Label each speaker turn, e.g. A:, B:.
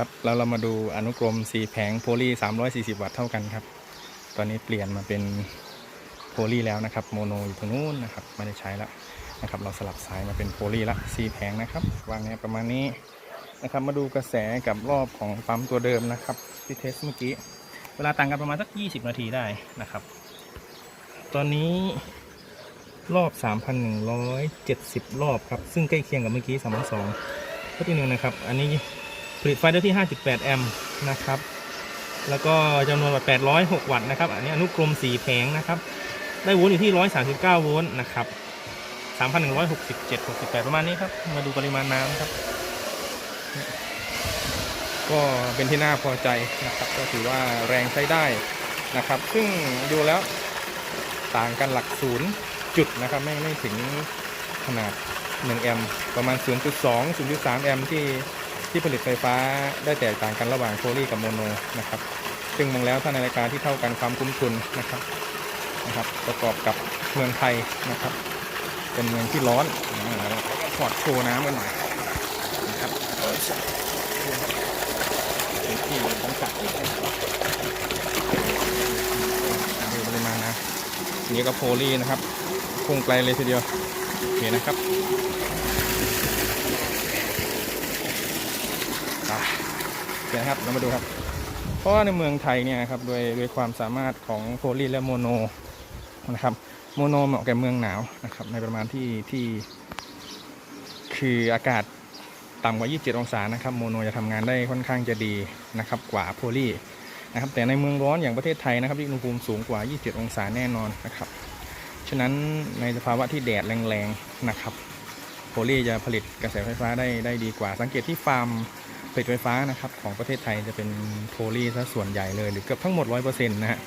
A: ครับแล้วเรามาดูอนุกรม4แผงโพลี340 วัตต์เท่ากันครับ ตอนนี้เปลี่ยนมาเป็นโพลีแล้วนะครับโมโนอยู่ตรงนู้นนะครับไม่ได้ใช้แล้วนะครับเราสลับสายมาเป็นโพลีละ4แผงนะครับวางแนวประมาณนี้นะครับมาดูกระแสกับรอบของปั๊มตัวเดิมนะครับที่เทสเมื่อกี้ เวลาต่างกันประมาณสัก 20 นาทีได้นะครับ ตอนนี้รอบ 3,170 รอบครับ ซึ่งใกล้เคียงกับเมื่อกี้3,200ข้อที่หนึ่งนะครับ อันนี้ ผลิตไฟได้ที่ 5.8 แอมป์นะครับ แล้วก็จำนวนวัตต์806 วัตต์นะครับ อันนี้อนุกรม 4 แผงนะครับ ได้โวลต์อยู่ที่ 139 โวลต์นะครับ 3,167 68 ประมาณนี้ครับ มาดูปริมาณน้ำครับ ก็เป็นที่น่าพอใจนะครับ ก็ถือว่าแรงใช้ได้นะครับ ซึ่งดูแล้วต่างกันหลักศูนย์จุดนะครับ ไม่ไม่ถึงขนาด 1 แอมป์ประมาณ 0.2 0.3 แอมป์ที่ ที่ผลิตไฟฟ้าได้แตกต่างกันระหว่างโพลีกับโมโนนะครับ ซึ่งมองแล้วถ้าในรายกาที่เท่ากันความคุ้มทุนนะครับนะครับ ประกอบกับเมืองไทยนะครับ เป็นเมืองที่ร้อนอ่าแล้วถอดโชว์น้ำกันหน่อยนะครับเป็นที่ของจัดดูปริมาณนะนนี่ก็โพลีนะครับพุ่งไกลเลยทีเดียวโอเคนะครับอะ นะครับ เรามาดูครับ เพราะว่าในเมืองไทยเนี่ยครับโดยโดยความสามารถของโพลีและโมโนนะครับ โมโนเหมาะแก่เมืองหนาวนะครับ ในประมาณที่ที่ คืออากาศต่ำกว่า 27 องศานะครับ โมโนจะทำงานได้ค่อนข้างจะดีนะครับ กว่าโพลีนะครับ แต่ในเมืองร้อนอย่างประเทศไทยนะครับที่อุณหภูมิสูงกว่า 27 องศาแน่นอนนะครับ ฉะนั้นในสภาวะที่แดดแรงๆนะครับ โพลีจะผลิตกระแสไฟฟ้าได้ได้ดีกว่า สังเกตที่ฟาร์ม ผลิตไฟฟ้านะครับของประเทศไทยจะเป็นโพลีซะส่วนใหญ่เลยหรือเกือบทั้งหมด 100%นะฮะ